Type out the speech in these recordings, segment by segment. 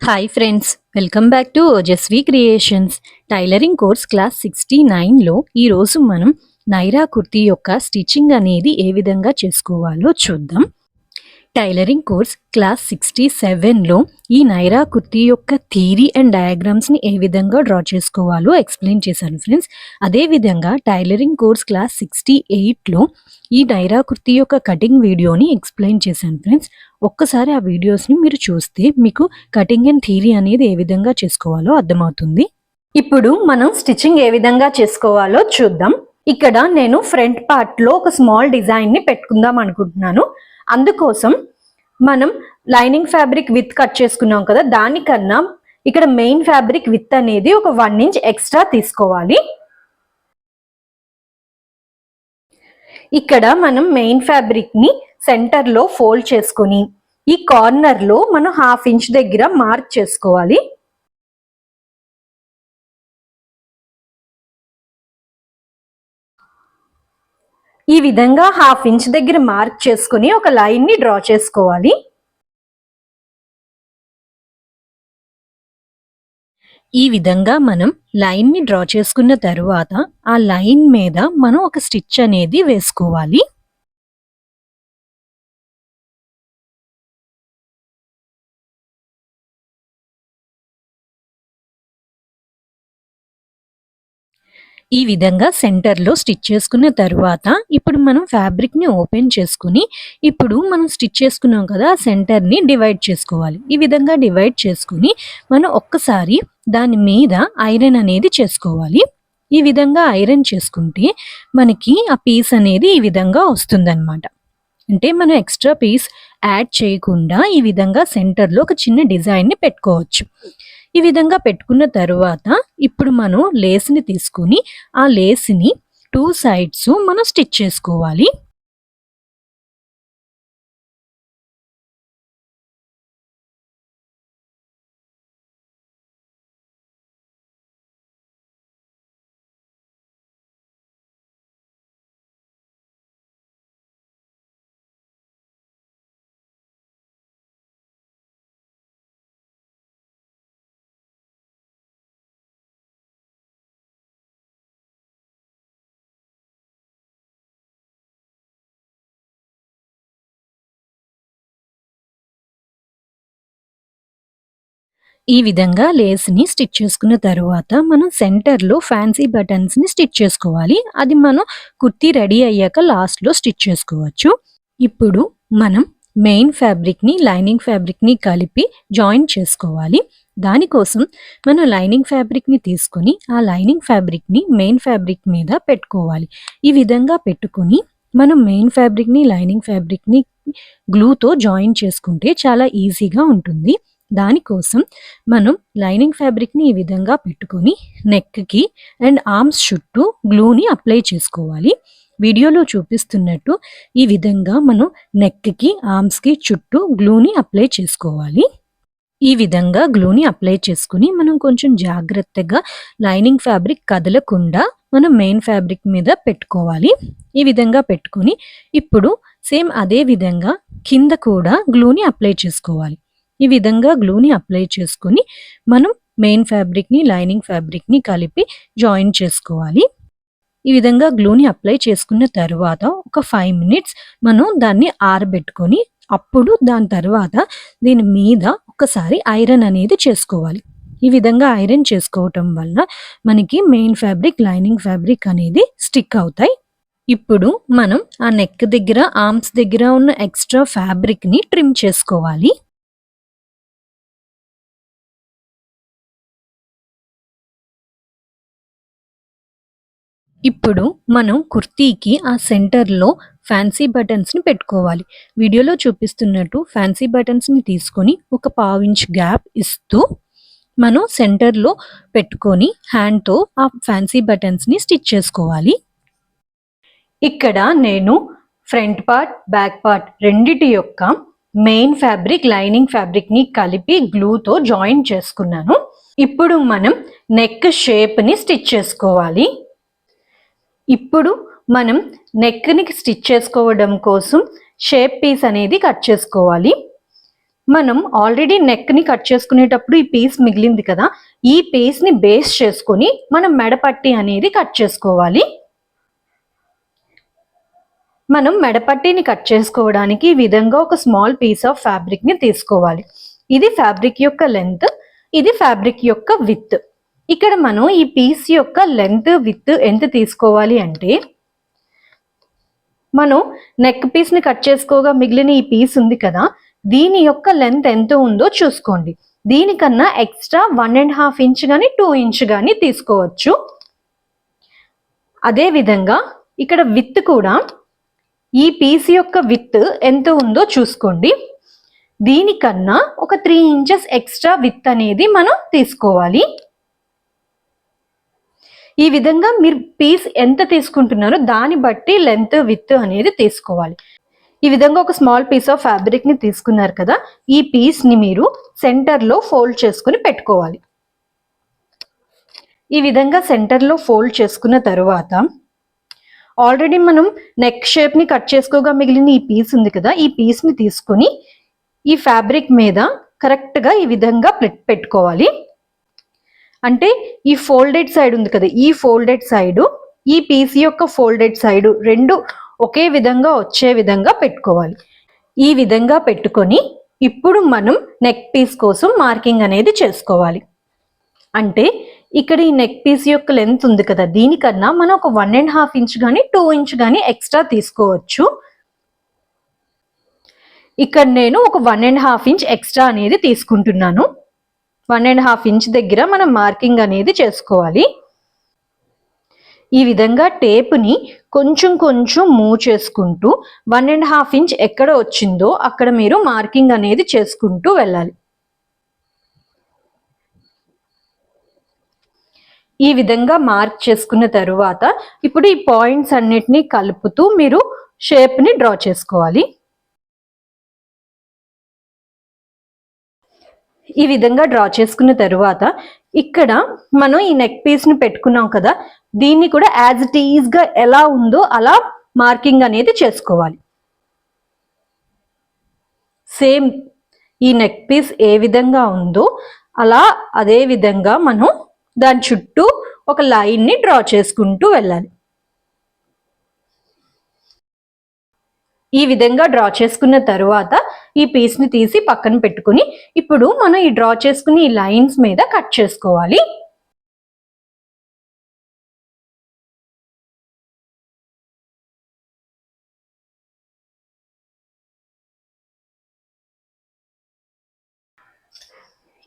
Hi friends welcome back to Ojaswi creations tailoring course class sixty నైన్లో ఈరోజు మనం నైరా కుర్తీ యొక్క స్టిచ్చింగ్ అనేది ఏ విధంగా చేసుకోవాలో చూద్దాం. టైలరింగ్ కోర్స్ క్లాస్ సిక్స్టీ సెవెన్లో ఈ నైరా కుర్తీ యొక్క థీరీ అండ్ డయాగ్రామ్స్ని ఏ విధంగా డ్రా చేసుకోవాలో ఎక్స్ప్లెయిన్ చేశాను ఫ్రెండ్స్. అదేవిధంగా టైలరింగ్ కోర్స్ క్లాస్ సిక్స్టీ ఎయిట్లో ఈ నైరా కుర్తీ యొక్క కటింగ్ వీడియోని ఎక్స్ప్లెయిన్ చేశాను ఫ్రెండ్స్. ఒక్కసారి ఆ వీడియోస్ని మీరు చూస్తే మీకు కటింగ్ అండ్ థీరీ అనేది ఏ విధంగా చేసుకోవాలో అర్థమవుతుంది. ఇప్పుడు మనం స్టిచ్చింగ్ ఏ విధంగా చేసుకోవాలో చూద్దాం. ఇక్కడ నేను ఫ్రంట్ పార్ట్లో ఒక స్మాల్ డిజైన్ని పెట్టుకుందాం అనుకుంటున్నాను. అందుకోసం మనం లైనింగ్ ఫ్యాబ్రిక్ విత్ కట్ చేసుకున్నాం కదా దానికన్నా ఇక్కడ మెయిన్ ఫ్యాబ్రిక్ విత్ అనేది ఒక వన్ ఇంచ్ ఎక్స్ట్రా తీసుకోవాలి. ఇక్కడ మనం మెయిన్ ఫ్యాబ్రిక్ని సెంటర్లో ఫోల్డ్ చేసుకొని ఈ కార్నర్లో మనం హాఫ్ ఇంచ్ దగ్గర మార్క్ చేసుకోవాలి. ఈ విధంగా హాఫ్ ఇంచ్ దగ్గర మార్క్ చేసుకుని ఒక లైన్ని డ్రా చేసుకోవాలి. ఈ విధంగా మనం లైన్ని డ్రా చేసుకున్న తరువాత ఆ లైన్ మీద మనం ఒక స్టిచ్ అనేది వేసుకోవాలి. ఈ విధంగా సెంటర్లో స్టిచ్ చేసుకున్న తర్వాత ఇప్పుడు మనం ఫ్యాబ్రిక్ని ఓపెన్ చేసుకుని ఇప్పుడు మనం స్టిచ్ చేసుకున్నాం కదా ఆ డివైడ్ చేసుకోవాలి. ఈ విధంగా డివైడ్ చేసుకుని మనం ఒక్కసారి దాని మీద ఐరన్ అనేది చేసుకోవాలి. ఈ విధంగా ఐరన్ చేసుకుంటే మనకి ఆ పీస్ అనేది ఈ విధంగా వస్తుందన్నమాట. అంటే మనం ఎక్స్ట్రా పీస్ యాడ్ చేయకుండా ఈ విధంగా సెంటర్లో ఒక చిన్న డిజైన్ని పెట్టుకోవచ్చు. ఈ విధంగా పెట్టుకున్న తరువాత ఇప్పుడు మనం లేస్ని తీసుకుని ఆ లేస్ని టూ సైడ్స్ మనం స్టిచ్ చేసుకోవాలి. ఈ విధంగా లేస్ని స్టిచ్ చేసుకున్న తర్వాత మనం సెంటర్లో ఫ్యాన్సీ బటన్స్ని స్టిచ్ చేసుకోవాలి. అది మనం కుర్తీ రెడీ అయ్యాక లాస్ట్లో స్టిచ్ చేసుకోవచ్చు. ఇప్పుడు మనం మెయిన్ ఫ్యాబ్రిక్ని లైనింగ్ ఫ్యాబ్రిక్ని కలిపి జాయిన్ చేసుకోవాలి. దానికోసం మనం లైనింగ్ ఫ్యాబ్రిక్ని తీసుకొని ఆ లైనింగ్ ఫ్యాబ్రిక్ని మెయిన్ ఫ్యాబ్రిక్ మీద పెట్టుకోవాలి. ఈ విధంగా పెట్టుకొని మనం మెయిన్ ఫ్యాబ్రిక్ని లైనింగ్ ఫ్యాబ్రిక్ని గ్లూతో జాయిన్ చేసుకుంటే చాలా ఈజీగా ఉంటుంది. దానికోసం మనం లైనింగ్ ఫ్యాబ్రిక్ని ఈ విధంగా పెట్టుకొని నెక్కి అండ్ ఆర్మ్స్ చుట్టూ గ్లూని అప్లై చేసుకోవాలి. వీడియోలో చూపిస్తున్నట్టు ఈ విధంగా మనం నెక్కి ఆర్మ్స్కి చుట్టూ గ్లూని అప్లై చేసుకోవాలి. ఈ విధంగా గ్లూని అప్లై చేసుకుని మనం కొంచెం జాగ్రత్తగా లైనింగ్ ఫ్యాబ్రిక్ కదలకుండా మనం మెయిన్ ఫ్యాబ్రిక్ మీద పెట్టుకోవాలి. ఈ విధంగా పెట్టుకొని ఇప్పుడు సేమ్ అదే విధంగా కింద కూడా గ్లూని అప్లై చేసుకోవాలి. ఈ విధంగా గ్లూని అప్లై చేసుకుని మనం మెయిన్ ఫ్యాబ్రిక్ని లైనింగ్ ఫ్యాబ్రిక్ని కలిపి జాయిన్ చేసుకోవాలి. ఈ విధంగా గ్లూని అప్లై చేసుకున్న తర్వాత ఒక ఫైవ్ మినిట్స్ మనం దాన్ని ఆరబెట్టుకొని అప్పుడు దాని తర్వాత దీని మీద ఒకసారి ఐరన్ అనేది చేసుకోవాలి. ఈ విధంగా ఐరన్ చేసుకోవటం వల్ల మనకి మెయిన్ ఫ్యాబ్రిక్ లైనింగ్ ఫ్యాబ్రిక్ అనేది స్టిక్ అవుతాయి. ఇప్పుడు మనం ఆ నెక్ దగ్గర ఆర్మ్స్ దగ్గర ఉన్న ఎక్స్ట్రా ఫ్యాబ్రిక్ని ట్రిమ్ చేసుకోవాలి. ఇప్పుడు మనం కుర్తీకి ఆ సెంటర్లో ఫ్యాన్సీ బటన్స్ని పెట్టుకోవాలి. వీడియోలో చూపిస్తున్నట్టు ఫ్యాన్సీ బటన్స్ని తీసుకొని ఒక పావించ్ గ్యాప్ ఇస్తూ మనం సెంటర్లో పెట్టుకొని హ్యాండ్తో ఆ ఫ్యాన్సీ బటన్స్ని స్టిచ్ చేసుకోవాలి. ఇక్కడ నేను ఫ్రంట్ పార్ట్ బ్యాక్ పార్ట్ రెండిటి యొక్క మెయిన్ ఫ్యాబ్రిక్ లైనింగ్ ఫ్యాబ్రిక్ని కలిపి గ్లూతో జాయిన్ చేసుకున్నాను. ఇప్పుడు మనం నెక్ షేప్ని స్టిచ్ చేసుకోవాలి. ఇప్పుడు మనం నెక్ని స్టిచ్ చేసుకోవడం కోసం షేప్ పీస్ అనేది కట్ చేసుకోవాలి. మనం ఆల్రెడీ నెక్ని కట్ చేసుకునేటప్పుడు ఈ పీస్ మిగిలింది కదా ఈ పీస్ని బేస్ చేసుకొని మనం మెడపట్టి అనేది కట్ చేసుకోవాలి. మనం మెడపట్టిని కట్ చేసుకోవడానికి ఈ విధంగా ఒక స్మాల్ పీస్ ఆఫ్ ఫ్యాబ్రిక్ని తీసుకోవాలి. ఇది ఫ్యాబ్రిక్ యొక్క లెంత్ ఇది ఫ్యాబ్రిక్ యొక్క విత్ ఇక్కడ మనం ఈ పీస్ యొక్క లెంత్ విత్ ఎంత తీసుకోవాలి అంటే మనం నెక్ పీస్ని కట్ చేసుకోగా మిగిలిన ఈ పీస్ ఉంది కదా దీని యొక్క లెంత్ ఎంత ఉందో చూసుకోండి. దీనికన్నా extra one and half inch కానీ టూ ఇంచ్ కానీ తీసుకోవచ్చు. అదే విధంగా ఇక్కడ విత్ కూడా ఈ పీస్ యొక్క విత్ ఎంత ఉందో చూసుకోండి. దీనికన్నా ఒక త్రీ ఇంచెస్ ఎక్స్ట్రా విత్ అనేది మనం తీసుకోవాలి. ఈ విధంగా మీరు పీస్ ఎంత తీసుకుంటున్నారో దాన్ని బట్టి లెంత్ విత్ అనేది తీసుకోవాలి. ఈ విధంగా ఒక స్మాల్ పీస్ ఆఫ్ ఫ్యాబ్రిక్ని తీసుకున్నారు కదా ఈ పీస్ని మీరు సెంటర్లో ఫోల్డ్ చేసుకుని పెట్టుకోవాలి. ఈ విధంగా సెంటర్లో ఫోల్డ్ చేసుకున్న తరువాత ఆల్రెడీ మనం నెక్ షేప్ని కట్ చేసుకోగా మిగిలిన ఈ పీస్ ఉంది కదా ఈ పీస్ని తీసుకుని ఈ ఫ్యాబ్రిక్ మీద కరెక్ట్గా ఈ విధంగా పెట్టుకోవాలి. అంటే ఈ ఫోల్డెడ్ సైడ్ ఉంది కదా ఈ ఫోల్డెడ్ సైడు ఈ పీస్ యొక్క ఫోల్డెడ్ సైడు రెండు ఒకే విధంగా వచ్చే విధంగా పెట్టుకోవాలి. ఈ విధంగా పెట్టుకొని ఇప్పుడు మనం నెక్ పీస్ కోసం మార్కింగ్ అనేది చేసుకోవాలి. అంటే ఇక్కడ ఈ నెక్ పీస్ యొక్క లెంత్ ఉంది కదా దీనికన్నా మనం ఒక వన్ అండ్ హాఫ్ ఇంచ్ కానీ టూ ఇంచ్ కానీ ఎక్స్ట్రా తీసుకోవచ్చు. ఇక్కడ నేను ఒక one and half inch extra అనేది తీసుకుంటున్నాను. వన్ అండ్ హాఫ్ ఇంచ్ దగ్గర మనం మార్కింగ్ అనేది చేసుకోవాలి. ఈ విధంగా టేప్ని కొంచెం కొంచెం మూవ్ చేసుకుంటూ వన్ అండ్ హాఫ్ ఇంచ్ ఎక్కడ వచ్చిందో అక్కడ మీరు మార్కింగ్ అనేది చేసుకుంటూ వెళ్ళాలి. ఈ విధంగా మార్క్ చేసుకున్న తరువాత ఇప్పుడు ఈ పాయింట్స్ అన్నిటినీ కలుపుతూ మీరు షేప్ని డ్రా చేసుకోవాలి. ఈ విధంగా డ్రా చేసుకున్న తరువాత ఇక్కడ మనం ఈ నెక్ పీస్ని పెట్టుకున్నాం కదా దీన్ని కూడా యాజ్ ఇట్ ఈజ్గా ఎలా ఉందో అలా మార్కింగ్ అనేది చేసుకోవాలి. సేమ్ ఈ నెక్ పీస్ ఏ విధంగా ఉందో అలా అదే విధంగా మనం దాని చుట్టూ ఒక లైన్ని డ్రా చేసుకుంటూ వెళ్ళాలి. ఈ విధంగా డ్రా చేసుకున్న తరువాత ఈ పీస్ని తీసి పక్కన పెట్టుకుని ఇప్పుడు మనం ఈ డ్రా చేసుకుని ఈ లైన్స్ మీద కట్ చేసుకోవాలి.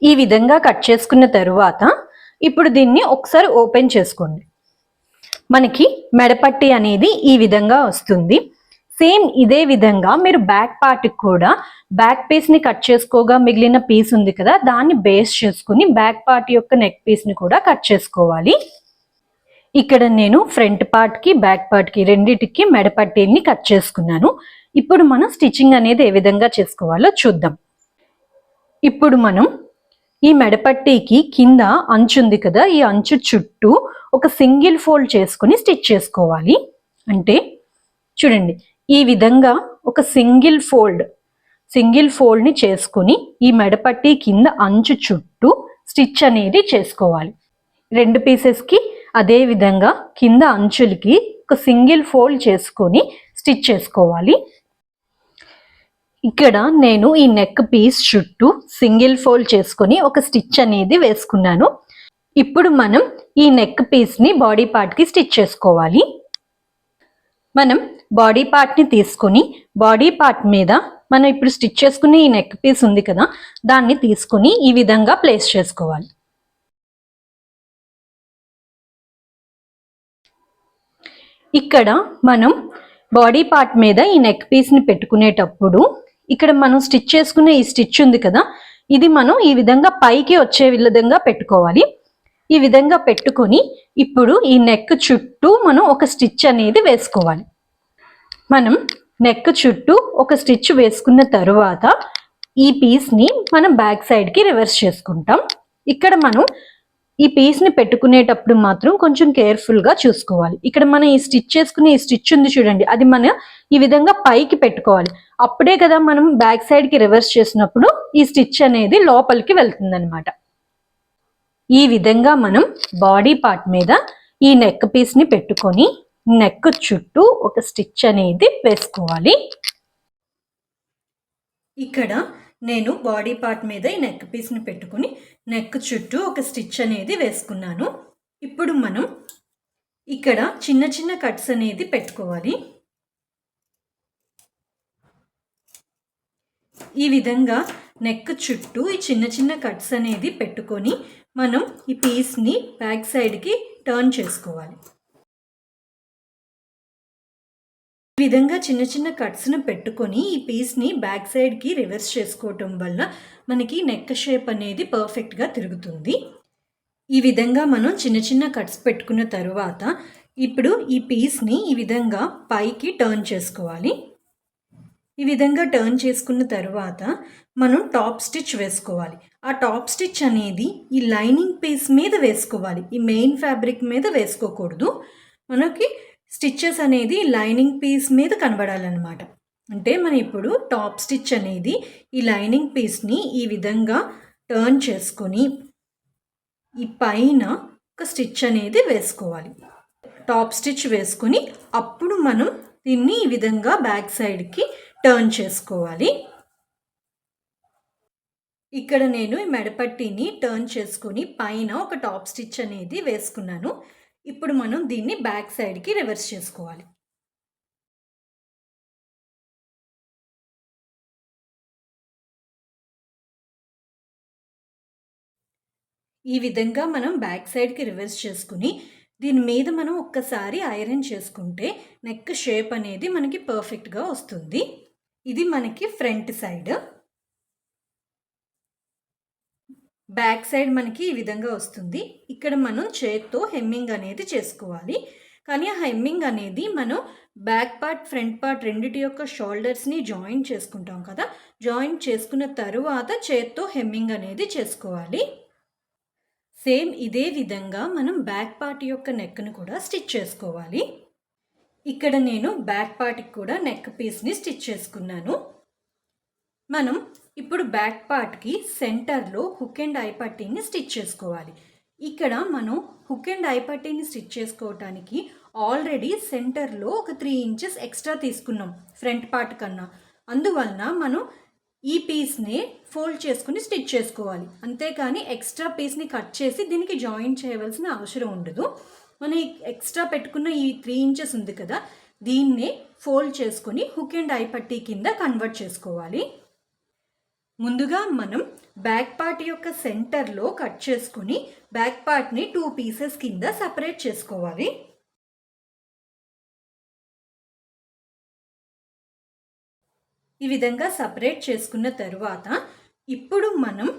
ఈ విధంగా కట్ చేసుకున్న తరువాత ఇప్పుడు దీన్ని ఒకసారి ఓపెన్ చేసుకోండి. మనకి మెడపట్టి అనేది ఈ విధంగా వస్తుంది. సేమ్ ఇదే విధంగా మీరు బ్యాక్ పార్ట్కి కూడా బ్యాక్ పీస్ని కట్ చేసుకోగా మిగిలిన పీస్ ఉంది కదా దాన్ని బేస్ చేసుకుని బ్యాక్ పార్ట్ యొక్క నెక్ పీస్ని కూడా కట్ చేసుకోవాలి. ఇక్కడ నేను ఫ్రంట్ పార్ట్కి బ్యాక్ పార్ట్కి రెండింటికి మెడపట్టీని కట్ చేసుకున్నాను. ఇప్పుడు మనం స్టిచ్చింగ్ అనేది ఏ విధంగా చేసుకోవాలో చూద్దాం. ఇప్పుడు మనం ఈ మెడపట్టీకి కింద అంచు ఉంది కదా ఈ అంచు చుట్టూ ఒక సింగిల్ ఫోల్డ్ చేసుకుని స్టిచ్ చేసుకోవాలి. అంటే చూడండి ఈ విధంగా ఒక సింగిల్ ఫోల్డ్ సింగిల్ ఫోల్డ్ని చేసుకుని ఈ మెడపట్టి కింద అంచు చుట్టూ స్టిచ్ అనేది చేసుకోవాలి. రెండు పీసెస్కి అదే విధంగా కింద అంచులకి ఒక సింగిల్ ఫోల్డ్ చేసుకొని స్టిచ్ చేసుకోవాలి. ఇక్కడ నేను ఈ నెక్ పీస్ చుట్టూ సింగిల్ ఫోల్డ్ చేసుకొని ఒక స్టిచ్ అనేది వేసుకున్నాను. ఇప్పుడు మనం ఈ నెక్ పీస్ని బాడీ పార్ట్కి స్టిచ్ చేసుకోవాలి. మనం బాడీ పార్ట్ని తీసుకొని బాడీ పార్ట్ మీద మనం ఇప్పుడు స్టిచ్ చేసుకునే ఈ నెక్ పీస్ ఉంది కదా దాన్ని తీసుకొని ఈ విధంగా ప్లేస్ చేసుకోవాలి. ఇక్కడ మనం బాడీ పార్ట్ మీద ఈ నెక్ పీస్ని పెట్టుకునేటప్పుడు ఇక్కడ మనం స్టిచ్ చేసుకునే ఈ స్టిచ్ ఉంది కదా ఇది మనం ఈ విధంగా పైకి వచ్చే విధంగా పెట్టుకోవాలి. ఈ విధంగా పెట్టుకొని ఇప్పుడు ఈ నెక్ చుట్టూ మనం ఒక స్టిచ్ అనేది వేసుకోవాలి. మనం నెక్ చుట్టూ ఒక స్టిచ్ వేసుకున్న తరువాత ఈ పీస్ని మనం బ్యాక్ సైడ్కి రివర్స్ చేసుకుంటాం. ఇక్కడ మనం ఈ పీస్ని పెట్టుకునేటప్పుడు మాత్రం కొంచెం కేర్ఫుల్గా చూసుకోవాలి. ఇక్కడ మనం ఈ స్టిచ్ చేసుకునే ఈ స్టిచ్ ఉంది చూడండి. అది మనం ఈ విధంగా పైకి పెట్టుకోవాలి. అప్పుడే కదా మనం బ్యాక్ సైడ్కి రివర్స్ చేసినప్పుడు ఈ స్టిచ్ అనేది లోపలికి వెళ్తుందనమాట ఈ విధంగా మనం బాడీ పార్ట్ మీద ఈ నెక్ పీస్ని పెట్టుకొని నెక్ చుట్టూ ఒక స్టిచ్ అనేది వేసుకోవాలి. ఇక్కడ నేను బాడీ పార్ట్ మీద ఈ నెక్ పీస్ని పెట్టుకుని నెక్ చుట్టూ ఒక స్టిచ్ అనేది వేసుకున్నాను. ఇప్పుడు మనం ఇక్కడ చిన్న చిన్న కట్స్ అనేది పెట్టుకోవాలి. ఈ విధంగా నెక్ చుట్టూ ఈ చిన్న చిన్న కట్స్ అనేది పెట్టుకొని మనం ఈ పీస్ని బ్యాక్ సైడ్కి టర్న్ చేసుకోవాలి. విధంగా చిన్న చిన్న కట్స్ను పెట్టుకొని ఈ పీస్ని బ్యాక్ సైడ్కి రివర్స్ చేసుకోవటం వల్ల మనకి నెక్ షేప్ అనేది పర్ఫెక్ట్గా తిరుగుతుంది. ఈ విధంగా మనం చిన్న చిన్న కట్స్ పెట్టుకున్న తరువాత ఇప్పుడు ఈ పీస్ని ఈ విధంగా పైకి టర్న్ చేసుకోవాలి. ఈ విధంగా టర్న్ చేసుకున్న తర్వాత మనం టాప్ స్టిచ్ వేసుకోవాలి. ఆ టాప్ స్టిచ్ అనేది ఈ లైనింగ్ పీస్ మీద వేసుకోవాలి. ఈ మెయిన్ ఫ్యాబ్రిక్ మీద వేసుకోకూడదు. మనకి స్టిచ్చెస్ అనేది లైనింగ్ పీస్ మీద కనబడాలన్నమాట. అంటే మనం ఇప్పుడు టాప్ స్టిచ్ అనేది ఈ లైనింగ్ పీస్ని ఈ విధంగా టర్న్ చేసుకొని ఈ పైన ఒక స్టిచ్ అనేది వేసుకోవాలి. టాప్ స్టిచ్ వేసుకొని అప్పుడు మనం దీన్ని ఈ విధంగా బ్యాక్ సైడ్కి టర్న్ చేసుకోవాలి. ఇక్కడ నేను ఈ మెడపట్టిని టర్న్ చేసుకొని పైన ఒక టాప్ స్టిచ్ అనేది వేసుకున్నాను. ఇప్పుడు మనం దీన్ని బ్యాక్ సైడ్కి రివర్స్ చేసుకోవాలి. ఈ విధంగా మనం బ్యాక్ సైడ్కి రివర్స్ చేసుకుని దీని మీద మనం ఒక్కసారి ఐరన్ చేసుకుంటే నెక్ షేప్ అనేది మనకి పర్ఫెక్ట్గా వస్తుంది. ఇది మనకి ఫ్రంట్ సైడ్. బ్యాక్ సైడ్ మనకి ఈ విధంగా వస్తుంది. ఇక్కడ మనం చేత్తో హెమ్మింగ్ అనేది చేసుకోవాలి. కానీ ఆ హెమ్మింగ్ అనేది మనం బ్యాక్ పార్ట్ ఫ్రంట్ పార్ట్ రెండిటి యొక్క షోల్డర్స్ని జాయిన్ చేసుకుంటాం కదా. జాయిన్ చేసుకున్న తరువాత చేత్తో హెమ్మింగ్ అనేది చేసుకోవాలి. సేమ్ ఇదే విధంగా మనం బ్యాక్ పార్ట్ యొక్క నెక్ను కూడా స్టిచ్ చేసుకోవాలి. ఇక్కడ నేను బ్యాక్ పార్ట్కి కూడా నెక్ పీస్ని స్టిచ్ చేసుకున్నాను. మనం ఇప్పుడు బ్యాక్ పార్ట్కి సెంటర్లో హుక్ అండ్ ఐ పట్టీని స్టిచ్ చేసుకోవాలి. ఇక్కడ మనం హుక్ అండ్ ఐ పట్టీని స్టిచ్ చేసుకోవటానికి ఆల్రెడీ సెంటర్లో ఒక త్రీ ఇంచెస్ ఎక్స్ట్రా తీసుకున్నాం ఫ్రంట్ పార్ట్ కన్నా. అందువలన మనం ఈ పీస్ని ఫోల్డ్ చేసుకుని స్టిచ్ చేసుకోవాలి. అంతేకాని ఎక్స్ట్రా పీస్ని కట్ చేసి దీనికి జాయిన్ చేయవలసిన అవసరం ఉండదు. మనం ఎక్స్ట్రా పెట్టుకున్న ఈ త్రీ ఇంచెస్ ఉంది కదా దీన్నే ఫోల్డ్ చేసుకుని హుక్ అండ్ ఐ పట్టీ కింద కన్వర్ట్ చేసుకోవాలి. ముందుగా మనం బ్యాక్ పార్ట్ యొక్క సెంటర్లో కట్ చేసుకుని బ్యాక్ పార్ట్ని టూ పీసెస్ కింద సపరేట్ చేసుకోవాలి. ఈ విధంగా సపరేట్ చేసుకున్న తరువాత ఇప్పుడు మనం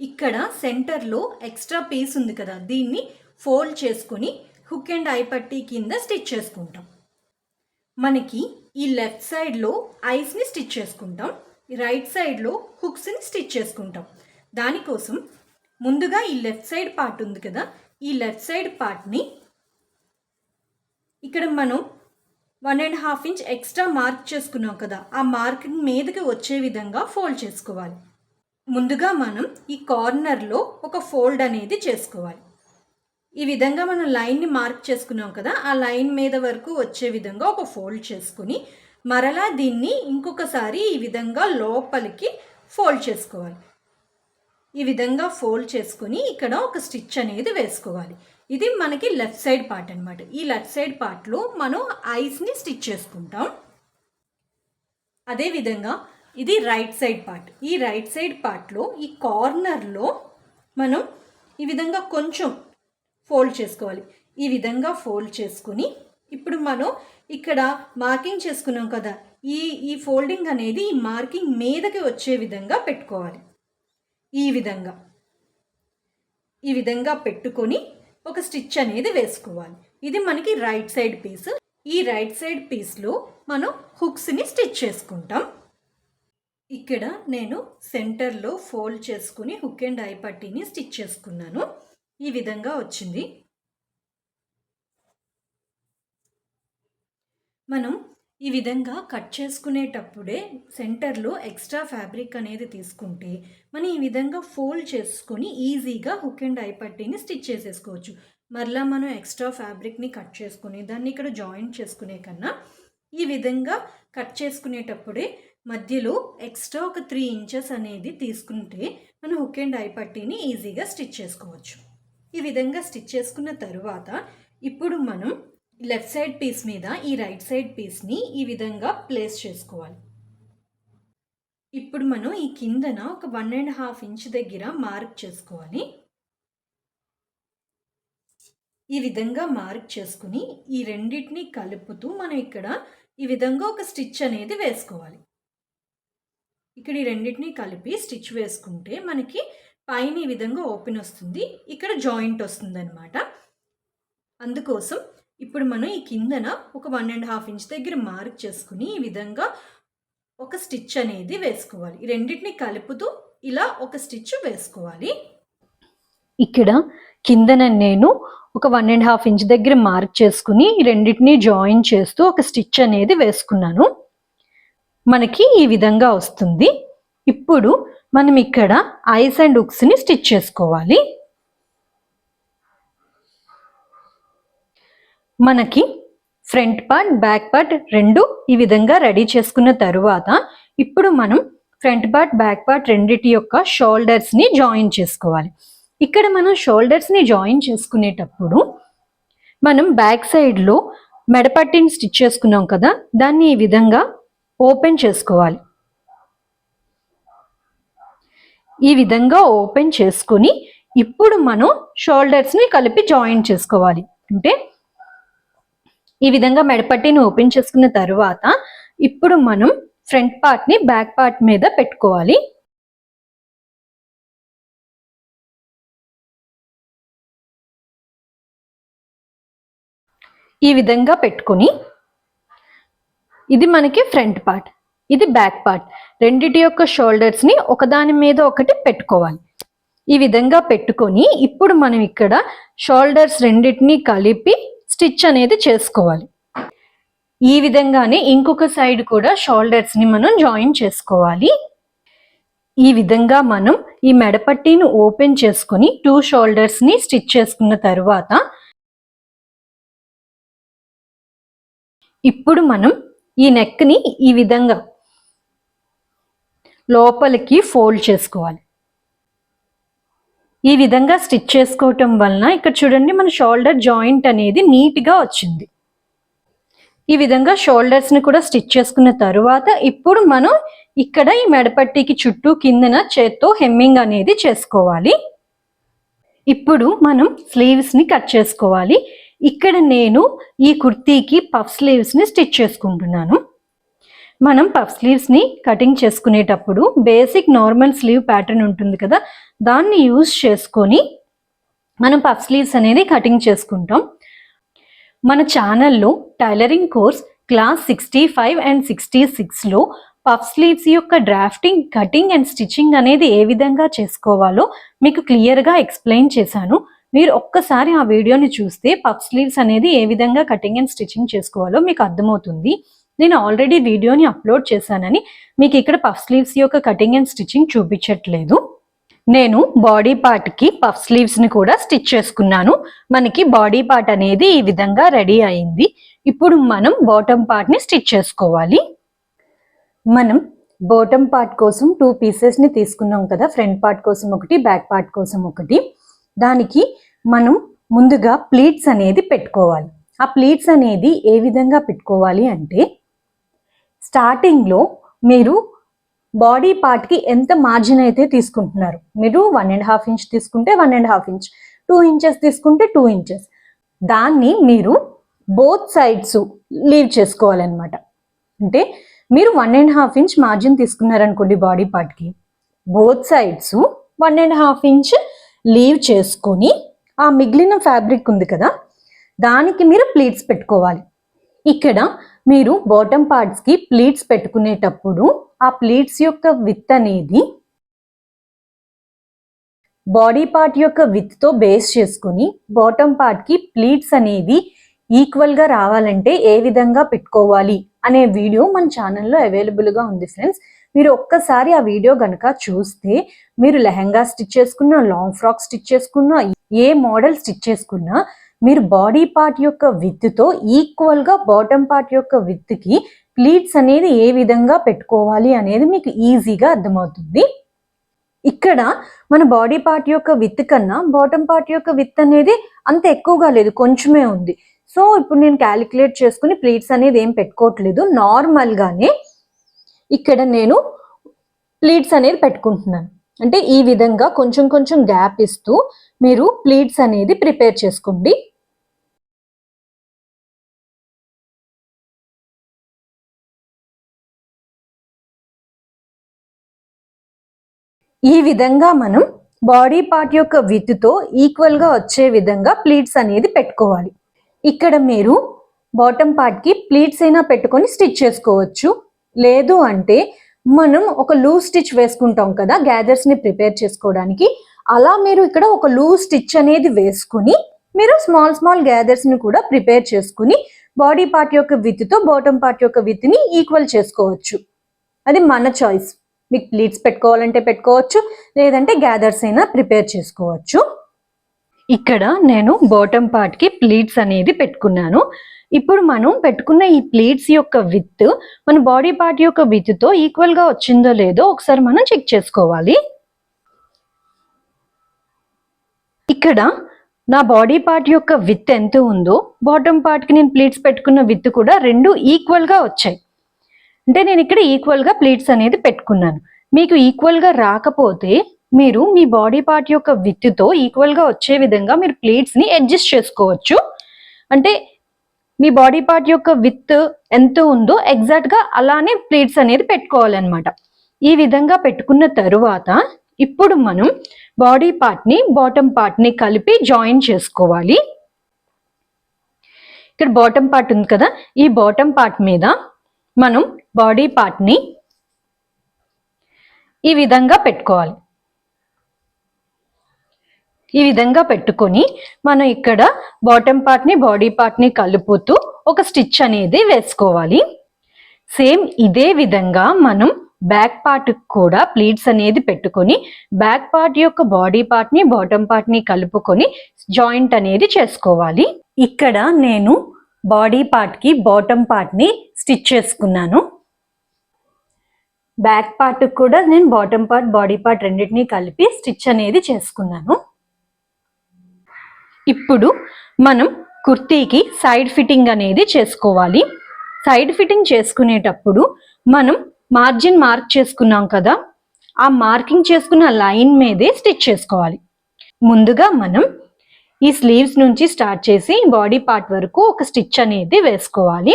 ఇక్కడ సెంటర్లో ఎక్స్ట్రా పీస్ ఉంది కదా దీన్ని ఫోల్డ్ చేసుకుని హుక్ అండ్ ఐ పట్టీ కింద స్టిచ్ చేసుకుంటాం. మనకి ఈ లెఫ్ట్ సైడ్లో ఐస్ని స్టిచ్ చేసుకుంటాం. రైట్ సైడ్లో హుక్స్ని స్టిచ్ చేసుకుంటాం. దానికోసం ముందుగా ఈ లెఫ్ట్ సైడ్ పార్ట్ ఉంది కదా ఈ లెఫ్ట్ సైడ్ పార్ట్ని ఇక్కడ మనం one and half inch extra mark చేసుకున్నాం కదా ఆ మార్క్ మీదకి వచ్చే విధంగా ఫోల్డ్ చేసుకోవాలి. ముందుగా మనం ఈ కార్నర్లో ఒక ఫోల్డ్ అనేది చేసుకోవాలి. ఈ విధంగా మనం లైన్ని మార్క్ చేసుకున్నాం కదా ఆ లైన్ మీద వరకు వచ్చే విధంగా ఒక ఫోల్డ్ చేసుకుని మరలా దీన్ని ఇంకొకసారి ఈ విధంగా లోపలికి ఫోల్డ్ చేసుకోవాలి. ఈ విధంగా ఫోల్డ్ చేసుకుని ఇక్కడ ఒక స్టిచ్ అనేది వేసుకోవాలి. ఇది మనకి లెఫ్ట్ సైడ్ పార్ట్ అనమాట ఈ లెఫ్ట్ సైడ్ పార్ట్లో మనం ఐస్ని స్టిచ్ చేసుకుంటాం. అదేవిధంగా ఇది రైట్ సైడ్ పార్ట్. ఈ రైట్ సైడ్ పార్ట్లో ఈ కార్నర్లో మనం ఈ విధంగా కొంచెం ఫోల్డ్ చేసుకోవాలి. ఈ విధంగా ఫోల్డ్ చేసుకుని ఇప్పుడు మనం ఇక్కడ మార్కింగ్ చేసుకున్నాం కదా ఈ ఈ ఫోల్డింగ్ అనేది ఈ మార్కింగ్ మీదకి వచ్చే విధంగా పెట్టుకోవాలి. ఈ విధంగా. ఈ విధంగా పెట్టుకొని ఒక స్టిచ్ అనేది వేసుకోవాలి. ఇది మనకి రైట్ సైడ్ పీస్. ఈ రైట్ సైడ్ పీస్లో మనం హుక్స్ని స్టిచ్ చేసుకుంటాం. ఇక్కడ నేను సెంటర్లో ఫోల్డ్ చేసుకుని హుక్ అండ్ ఐ పట్టీని స్టిచ్ చేసుకున్నాను. ఈ విధంగా వచ్చింది. మనం ఈ విధంగా కట్ చేసుకునేటప్పుడే సెంటర్లో ఎక్స్ట్రా ఫ్యాబ్రిక్ అనేది తీసుకుంటే మనం ఈ విధంగా ఫోల్డ్ చేసుకొని ఈజీగా హుక్ అండ్ ఐ పట్టీని స్టిచ్ చేసేసుకోవచ్చు. మరలా మనం ఎక్స్ట్రా ఫ్యాబ్రిక్ని కట్ చేసుకుని దాన్ని ఇక్కడ జాయింట్ చేసుకునే కన్నా ఈ విధంగా కట్ చేసుకునేటప్పుడే మధ్యలో ఎక్స్ట్రా ఒక త్రీ ఇంచెస్ అనేది తీసుకుంటే మనం హుక్ అండ్ ఐ పట్టీని ఈజీగా స్టిచ్ చేసుకోవచ్చు. ఈ విధంగా స్టిచ్ చేసుకున్న తర్వాత ఇప్పుడు మనం లెఫ్ట్ సైడ్ పీస్ మీద ఈ రైట్ సైడ్ పీస్ని ఈ విధంగా ప్లేస్ చేసుకోవాలి. ఇప్పుడు మనం ఈ కిందన ఒక వన్ అండ్ హాఫ్ ఇంచ్ దగ్గర మార్క్ చేసుకోవాలి. ఈ విధంగా మార్క్ చేసుకుని ఈ రెండింటిని కలుపుతూ మనం ఇక్కడ ఈ విధంగా ఒక స్టిచ్ అనేది వేసుకోవాలి. ఇక్కడ ఈ రెండింటిని కలిపి స్టిచ్ వేసుకుంటే మనకి పైన ఈ విధంగా ఓపెన్ వస్తుంది ఇక్కడ జాయింట్ వస్తుంది అనమాట అందుకోసం ఇప్పుడు మనం ఈ కిందన ఒక వన్ అండ్ హాఫ్ ఇంచ్ దగ్గర మార్క్ చేసుకుని ఈ విధంగా ఒక స్టిచ్ అనేది వేసుకోవాలి. ఈ రెండింటిని కలుపుతూ ఇలా ఒక స్టిచ్ వేసుకోవాలి. ఇక్కడ కిందన నేను ఒక వన్ అండ్ హాఫ్ ఇంచ్ దగ్గర మార్క్ చేసుకుని ఈ రెండింటిని జాయిన్ చేస్తూ ఒక స్టిచ్ అనేది వేసుకున్నాను. మనకి ఈ విధంగా వస్తుంది. ఇప్పుడు మనం ఇక్కడ ఐస్ అండ్ ఉక్స్ని స్టిచ్ చేసుకోవాలి. మనకి ఫ్రంట్ పార్ట్ బ్యాక్ పార్ట్ రెండు ఈ విధంగా రెడీ చేసుకున్న తరువాత ఇప్పుడు మనం ఫ్రంట్ పార్ట్ బ్యాక్ పార్ట్ రెండిటి యొక్క షోల్డర్స్ని జాయిన్ చేసుకోవాలి. ఇక్కడ మనం షోల్డర్స్ని జాయిన్ చేసుకునేటప్పుడు మనం బ్యాక్ సైడ్లో మెడపట్టిని స్టిచ్ చేసుకున్నాం కదా దాన్ని ఈ విధంగా ఓపెన్ చేసుకోవాలి. ఈ విధంగా ఓపెన్ చేసుకుని ఇప్పుడు మనం షోల్డర్స్ని కలిపి జాయిన్ చేసుకోవాలి. అంటే ఈ విధంగా మెడపట్టిని ఓపెన్ చేసుకున్న తర్వాత ఇప్పుడు మనం ఫ్రంట్ పార్ట్ని బ్యాక్ పార్ట్ మీద పెట్టుకోవాలి. ఈ విధంగా పెట్టుకొని ఇది మనకి ఫ్రంట్ పార్ట్ ఇది బ్యాక్ పార్ట్. రెండిటి యొక్క షోల్డర్స్ని ఒకదాని మీద ఒకటి పెట్టుకోవాలి. ఈ విధంగా పెట్టుకొని ఇప్పుడు మనం ఇక్కడ షోల్డర్స్ రెండింటిని కలిపి స్టిచ్ అనేది చేసుకోవాలి. ఈ విధంగానే ఇంకొక సైడ్ కూడా షోల్డర్స్ని మనం జాయిన్ చేసుకోవాలి. ఈ విధంగా మనం ఈ మెడపట్టీని ఓపెన్ చేసుకుని టూ షోల్డర్స్ని స్టిచ్ చేసుకున్న తరువాత ఇప్పుడు మనం ఈ నెక్ని ఈ విధంగా లోపలికి ఫోల్డ్ చేసుకోవాలి. ఈ విధంగా స్టిచ్ చేసుకోవటం వలన ఇక్కడ చూడండి మన షోల్డర్ జాయింట్ అనేది నీట్గా వచ్చింది. ఈ విధంగా షోల్డర్స్ని కూడా స్టిచ్ చేసుకున్న తరువాత ఇప్పుడు మనం ఇక్కడ ఈ మెడపట్టికి చుట్టూ కిందన చేత్తో హెమ్మింగ్ అనేది చేసుకోవాలి. ఇప్పుడు మనం స్లీవ్స్ని కట్ చేసుకోవాలి. ఇక్కడ నేను ఈ కుర్తీకి పఫ్ స్లీవ్స్ని స్టిచ్ చేసుకుంటున్నాను. మనం పఫ్ స్లీవ్స్ని కటింగ్ చేసుకునేటప్పుడు బేసిక్ నార్మల్ స్లీవ్ ప్యాటర్న్ ఉంటుంది కదా దాన్ని యూజ్ చేసుకొని మనం పఫ్ స్లీవ్స్ అనేది కటింగ్ చేసుకుంటాం. మన ఛానల్లో tailoring course class sixty five and sixty సిక్స్లో పఫ్ స్లీవ్స్ యొక్క డ్రాఫ్టింగ్ కటింగ్ అండ్ స్టిచ్చింగ్ అనేది ఏ విధంగా చేసుకోవాలో మీకు క్లియర్గా ఎక్స్ప్లెయిన్ చేశాను. మీరు ఒక్కసారి ఆ వీడియోని చూస్తే పఫ్ స్లీవ్స్ అనేది ఏ విధంగా కటింగ్ అండ్ స్టిచ్చింగ్ చేసుకోవాలో మీకు అర్థమవుతుంది. నేను ఆల్రెడీ వీడియోని అప్లోడ్ చేశానని మీకు ఇక్కడ పఫ్ స్లీవ్స్ యొక్క కటింగ్ అండ్ స్టిచ్చింగ్ చూపించట్లేదు. నేను బాడీ పార్ట్కి పఫ్ స్లీవ్స్ని కూడా స్టిచ్ చేసుకున్నాను. మనకి బాడీ పార్ట్ అనేది ఈ విధంగా రెడీ అయింది. ఇప్పుడు మనం బాటమ్ పార్ట్ని స్టిచ్ చేసుకోవాలి. మనం బాటమ్ పార్ట్ కోసం టూ పీసెస్ని తీసుకున్నాం కదా ఫ్రంట్ పార్ట్ కోసం ఒకటి బ్యాక్ పార్ట్ కోసం ఒకటి. దానికి మనం ముందుగా ప్లీట్స్ అనేది పెట్టుకోవాలి. ఆ ప్లీట్స్ అనేది ఏ విధంగా పెట్టుకోవాలి అంటే స్టార్టింగ్లో మీరు బాడీ పార్ట్కి ఎంత మార్జిన్ అయితే తీసుకుంటున్నారు? మీరు వన్ అండ్ హాఫ్ ఇంచ్ తీసుకుంటే one and half inch two inches తీసుకుంటే టూ ఇంచెస్. దాన్ని మీరు బోత్ సైడ్స్ లీవ్ చేసుకోవాలన్నమాట. అంటే మీరు one and half inch margin తీసుకున్నారనుకోండి body పార్ట్కి both sides one and half inch leave చేసుకొని ఆ మిగిలిన ఫ్యాబ్రిక్ ఉంది కదా దానికి మీరు ప్లీట్స్ పెట్టుకోవాలి. ఇక్కడ మీరు బాటమ్ పార్ట్స్కి ప్లీట్స్ పెట్టుకునేటప్పుడు ఆ ప్లీట్స్ యొక్క విత్ అనేది బాడీ పార్ట్ యొక్క విత్తో బేస్ చేసుకుని బాటమ్ పార్ట్కి ప్లీట్స్ అనేది ఈక్వల్గా రావాలంటే ఏ విధంగా పెట్టుకోవాలి అనే వీడియో మన ఛానల్లో అవైలబుల్గా ఉంది ఫ్రెండ్స్ మీరు ఒక్కసారి ఆ వీడియో కనుక చూస్తే మీరు లెహంగా స్టిచ్ చేసుకున్న లాంగ్ ఫ్రాక్ స్టిచ్ చేసుకున్న ఏ మోడల్ స్టిచ్ చేసుకున్నా మీరు బాడీ పార్ట్ యొక్క విత్తుతో ఈక్వల్గా బాటమ్ పార్ట్ యొక్క విత్తుకి ప్లీట్స్ అనేది ఏ విధంగా పెట్టుకోవాలి అనేది మీకు ఈజీగా అర్థమవుతుంది. ఇక్కడ మన బాడీ పార్ట్ యొక్క విత్ కన్నా బాటమ్ పార్ట్ యొక్క విత్ అనేది అంత ఎక్కువగా లేదు కొంచెమే ఉంది. సో ఇప్పుడు నేను క్యాలిక్యులేట్ చేసుకుని ప్లీట్స్ అనేది ఏం పెట్టుకోవట్లేదు. నార్మల్గానే ఇక్కడ నేను ప్లీట్స్ అనేది పెట్టుకుంటున్నాను. అంటే ఈ విధంగా కొంచెం కొంచెం గ్యాప్ ఇస్తూ మీరు ప్లీట్స్ అనేది ప్రిపేర్ చేసుకోండి. ఈ విధంగా మనం బాడీ పార్ట్ యొక్క విత్తో ఈక్వల్గా వచ్చే విధంగా ప్లీట్స్ అనేది పెట్టుకోవాలి. ఇక్కడ మీరు బాటమ్ పార్ట్కి ప్లీట్స్ అయినా పెట్టుకొని స్టిచ్ చేసుకోవచ్చు. లేదు అంటే మనం ఒక లూజ్ స్టిచ్ వేసుకుంటాం కదా గ్యాదర్స్ని ప్రిపేర్ చేసుకోవడానికి. అలా మీరు ఇక్కడ ఒక లూజ్ స్టిచ్ అనేది వేసుకుని మీరు స్మాల్ స్మాల్ గ్యాదర్స్ని కూడా ప్రిపేర్ చేసుకుని బాడీ పార్ట్ యొక్క విత్తుతో బాటమ్ పార్ట్ యొక్క విత్ని ఈక్వల్ చేసుకోవచ్చు. అది మన చాయిస్ మీకు ప్లీట్స్ పెట్టుకోవాలంటే పెట్టుకోవచ్చు లేదంటే గ్యాదర్స్ అయినా ప్రిపేర్ చేసుకోవచ్చు. ఇక్కడ నేను బాటమ్ పార్ట్కి ప్లీట్స్ అనేది పెట్టుకున్నాను. ఇప్పుడు మనం పెట్టుకున్న ఈ ప్లీట్స్ యొక్క విత్ మన బాడీ పార్ట్ యొక్క విత్తో ఈక్వల్గా వచ్చిందో లేదో ఒకసారి మనం చెక్ చేసుకోవాలి. ఇక్కడ నా బాడీ పార్ట్ యొక్క విత్ ఎంత ఉందో బాటమ్ పార్ట్కి నేను ప్లీట్స్ పెట్టుకున్న విత్ కూడా రెండు ఈక్వల్గా వచ్చాయి. అంటే నేను ఇక్కడ ఈక్వల్గా ప్లీట్స్ అనేది పెట్టుకున్నాను. మీకు ఈక్వల్గా రాకపోతే మీరు మీ బాడీ పార్ట్ యొక్క విత్తుతో ఈక్వల్గా వచ్చే విధంగా మీరు ప్లేట్స్ని అడ్జస్ట్ చేసుకోవచ్చు. అంటే మీ బాడీ పార్ట్ యొక్క విత్ ఎంత ఉందో ఎగ్జాక్ట్గా అలానే ప్లీట్స్ అనేది పెట్టుకోవాలన్నమాట. ఈ విధంగా పెట్టుకున్న తరువాత ఇప్పుడు మనం బాడీ పార్ట్ని బాటమ్ పార్ట్ని కలిపి జాయిన్ చేసుకోవాలి. ఇక్కడ బాటమ్ పార్ట్ ఉంది కదా. ఈ బాటమ్ పార్ట్ మీద మనం బాడీ పార్ట్ని ఈ విధంగా పెట్టుకోవాలి. ఈ విధంగా పెట్టుకొని మనం ఇక్కడ బాటమ్ పార్ట్ని బాడీ పార్ట్ని కలుపుతూ ఒక స్టిచ్ అనేది వేసుకోవాలి. సేమ్ ఇదే విధంగా మనం బ్యాక్ పార్ట్ కూడా ప్లీట్స్ అనేది పెట్టుకొని బ్యాక్ పార్ట్ యొక్క బాడీ పార్ట్ని బాటమ్ పార్ట్ని కలుపుకొని జాయింట్ అనేది చేసుకోవాలి. ఇక్కడ నేను బాడీ పార్ట్కి బాటమ్ పార్ట్ని స్టిచ్ చేసుకున్నాను. బ్యాక్ పార్ట్ కూడా నేను బాటమ్ పార్ట్ బాడీ పార్ట్ రెండింటినీ కలిపి స్టిచ్ అనేది చేసుకున్నాను. ఇప్పుడు మనం కుర్తీకి సైడ్ ఫిట్టింగ్ అనేది చేసుకోవాలి. సైడ్ ఫిట్టింగ్ చేసుకునేటప్పుడు మనం మార్జిన్ మార్క్ చేసుకున్నాం కదా ఆ మార్కింగ్ చేసుకున్న లైన్ మీదే స్టిచ్ చేసుకోవాలి. ముందుగా మనం ఈ స్లీవ్స్ నుంచి స్టార్ట్ చేసి బాడీ పార్ట్ వరకు ఒక స్టిచ్ అనేది వేసుకోవాలి.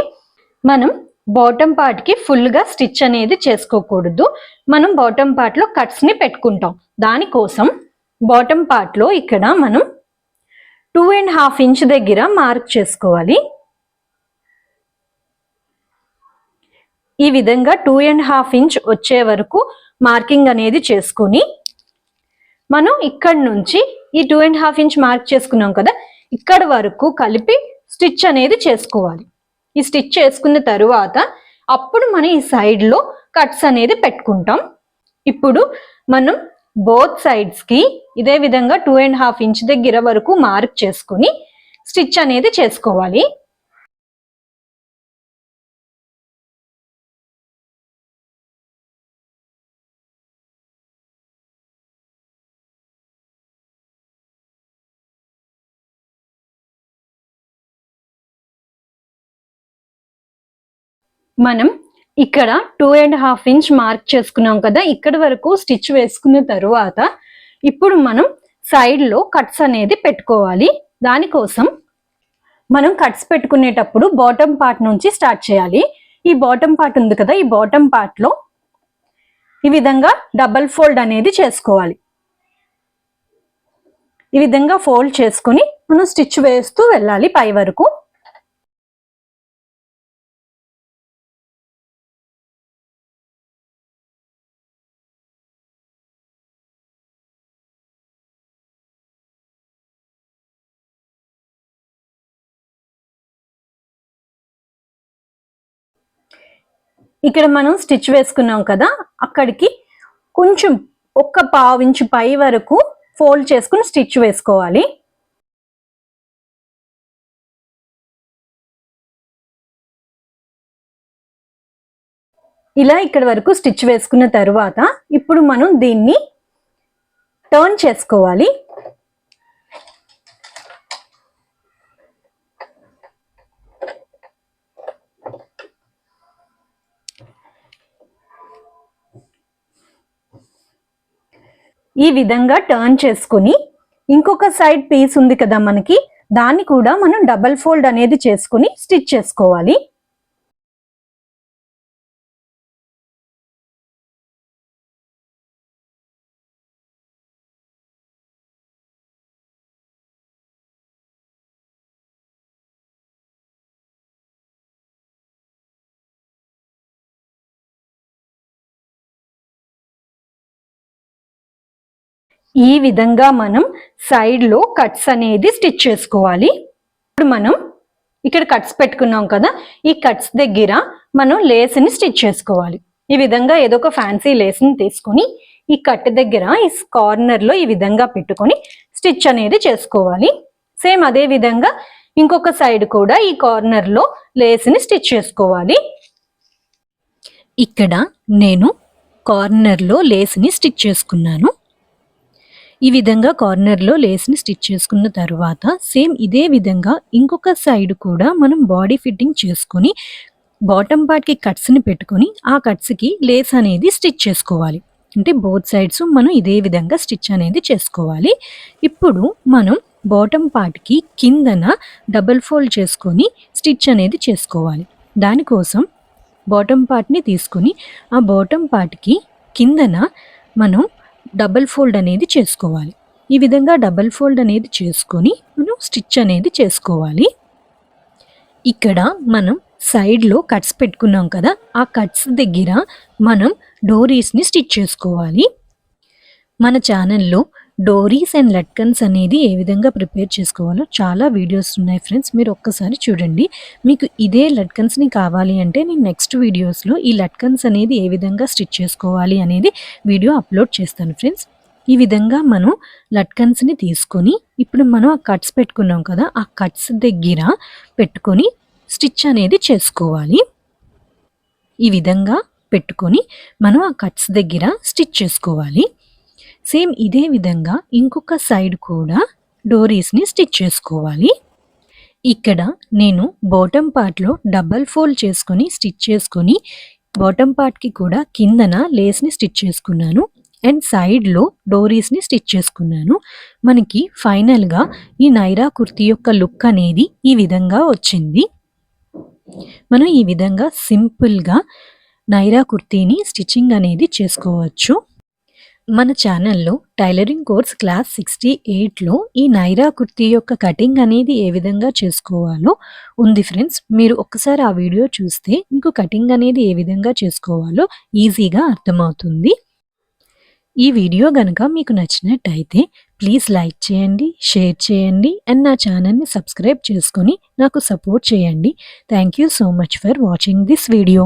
మనం బాటమ్ పార్ట్కి ఫుల్గా స్టిచ్ అనేది చేసుకోకూడదు. మనం బాటమ్ పార్ట్లో కట్స్ని పెట్టుకుంటాం. దానికోసం బాటమ్ పార్ట్లో ఇక్కడ మనం టూ అండ్ హాఫ్ ఇంచ్ దగ్గర మార్క్ చేసుకోవాలి. ఈ విధంగా టూ అండ్ హాఫ్ ఇంచ్ వచ్చే వరకు మార్కింగ్ అనేది చేసుకొని మనం ఇక్కడ నుంచి ఈ two and half inch mark చేసుకున్నాం కదా ఇక్కడ వరకు కలిపి స్టిచ్ అనేది చేసుకోవాలి. ఈ స్టిచ్ చేసుకున్న తరువాత అప్పుడు మనం ఈ సైడ్లో కట్స్ అనేది పెట్టుకుంటాం. ఇప్పుడు మనం బోత్ సైడ్స్కి ఇదే విధంగా టూ అండ్ హాఫ్ ఇంచ్ దగ్గర వరకు మార్క్ చేసుకుని స్టిచ్ అనేది చేసుకోవాలి. మనం ఇక్కడ two and half inch mark చేసుకున్నాం కదా ఇక్కడ వరకు స్టిచ్ వేసుకున్న తరువాత ఇప్పుడు మనం సైడ్లో కట్స్ అనేది పెట్టుకోవాలి. దానికోసం మనం కట్స్ పెట్టుకునేటప్పుడు బాటమ్ పార్ట్ నుంచి స్టార్ట్ చేయాలి. ఈ బాటమ్ పార్ట్ ఉంది కదా ఈ బాటమ్ పార్ట్లో ఈ విధంగా డబల్ ఫోల్డ్ అనేది చేసుకోవాలి. ఈ విధంగా ఫోల్డ్ చేసుకుని మనం స్టిచ్ వేస్తూ వెళ్ళాలి పై వరకు. ఇక్కడ మనం స్టిచ్ వేసుకున్నాం కదా అక్కడికి కొంచెం ఒక్క పావు ఇంచు పై వరకు ఫోల్డ్ చేసుకుని స్టిచ్ వేసుకోవాలి. ఇలా ఇక్కడ వరకు స్టిచ్ వేసుకున్న తర్వాత ఇప్పుడు మనం దీన్ని టర్న్ చేసుకోవాలి. ఈ విధంగా టర్న్ చేసుకుని ఇంకొక సైడ్ పీస్ ఉంది కదా మనకి దాన్ని కూడా మనం డబల్ ఫోల్డ్ అనేది చేసుకుని స్టిచ్ చేసుకోవాలి. ఈ విధంగా మనం సైడ్లో కట్స్ అనేది స్టిచ్ చేసుకోవాలి. ఇప్పుడు మనం ఇక్కడ కట్స్ పెట్టుకున్నాం కదా ఈ కట్స్ దగ్గర మనం లేస్ని స్టిచ్ చేసుకోవాలి. ఈ విధంగా ఏదో ఒక ఫ్యాన్సీ లేస్ని తీసుకొని ఈ కట్ దగ్గర ఈ కార్నర్లో ఈ విధంగా పెట్టుకొని స్టిచ్ అనేది చేసుకోవాలి. సేమ్ అదే విధంగా ఇంకొక సైడ్ కూడా ఈ కార్నర్లో లేస్ని స్టిచ్ చేసుకోవాలి. ఇక్కడ నేను కార్నర్లో లేస్ని స్టిచ్ చేసుకున్నాను. ఈ విధంగా కార్నర్లో లేస్ని స్టిచ్ చేసుకున్న తర్వాత సేమ్ ఇదే విధంగా ఇంకొక సైడ్ కూడా మనం బాడీ ఫిట్టింగ్ చేసుకొని బాటమ్ పార్ట్కి కట్స్ని పెట్టుకొని ఆ కట్స్కి లేస్ అనేది స్టిచ్ చేసుకోవాలి. అంటే బోత్ సైడ్స్ మనం ఇదే విధంగా స్టిచ్ అనేది చేసుకోవాలి. ఇప్పుడు మనం బాటమ్ పార్ట్కి కిందన డబల్ ఫోల్డ్ చేసుకొని స్టిచ్ అనేది చేసుకోవాలి. దానికోసం బాటమ్ పార్ట్ని తీసుకొని ఆ బాటమ్ పార్ట్కి కిందన మనం డబల్ ఫోల్డ్ అనేది చేసుకోవాలి. ఈ విధంగా డబల్ ఫోల్డ్ అనేది చేసుకొని మనం స్టిచ్ అనేది చేసుకోవాలి. ఇక్కడ మనం సైడ్లో కట్స్ పెట్టుకున్నాం కదా ఆ కట్స్ దగ్గర మనం డోరీస్ని స్టిచ్ చేసుకోవాలి. మన ఛానల్లో డోరీస్ అండ్ లట్కన్స్ అనేది ఏ విధంగా ప్రిపేర్ చేసుకోవాలో చాలా వీడియోస్ ఉన్నాయి ఫ్రెండ్స్. మీరు ఒక్కసారి చూడండి. మీకు ఇదే లట్కన్స్ని కావాలి అంటే నేను నెక్స్ట్ వీడియోస్లో ఈ లట్కన్స్ అనేది ఏ విధంగా స్టిచ్ చేసుకోవాలి అనేది వీడియో అప్లోడ్ చేస్తాను ఫ్రెండ్స్. ఈ విధంగా మనం లట్కన్స్ని తీసుకొని ఇప్పుడు మనం ఆ కట్స్ పెట్టుకున్నాం కదా ఆ కట్స్ దగ్గర పెట్టుకొని స్టిచ్ అనేది చేసుకోవాలి. ఈ విధంగా పెట్టుకొని మనం ఆ కట్స్ దగ్గర స్టిచ్ చేసుకోవాలి. సేమ్ ఇదే విధంగా ఇంకొక సైడ్ కూడా డోరీస్ని స్టిచ్ చేసుకోవాలి. ఇక్కడ నేను బాటమ్ పార్ట్లో డబల్ ఫోల్డ్ చేసుకొని స్టిచ్ చేసుకొని బాటమ్ పార్ట్కి కూడా కిందన లేస్ని స్టిచ్ చేసుకున్నాను. అండ్ సైడ్లో డోరీస్ని స్టిచ్ చేసుకున్నాను. మనకి ఫైనల్గా ఈ నైరా కుర్తీ యొక్క లుక్ అనేది ఈ విధంగా వచ్చింది. మనం ఈ విధంగా సింపుల్గా నైరా కుర్తీని స్టిచ్చింగ్ అనేది చేసుకోవచ్చు. మన ఛానల్లో టైలరింగ్ కోర్స్ క్లాస్ సిక్స్టీ ఎయిట్లో ఈ నైరా కుర్తీ యొక్క కటింగ్ అనేది ఏ విధంగా చేసుకోవాలో ఉంది ఫ్రెండ్స్. మీరు ఒక్కసారి ఆ వీడియో చూస్తే మీకు కటింగ్ అనేది ఏ విధంగా చేసుకోవాలో ఈజీగా అర్థమవుతుంది. ఈ వీడియో కనుక మీకు నచ్చినట్టయితే ప్లీజ్ లైక్ చేయండి షేర్ చేయండి అండ్ నా ఛానల్ని సబ్స్క్రైబ్ చేసుకొని నాకు సపోర్ట్ చేయండి. Thank you so much for watching this video.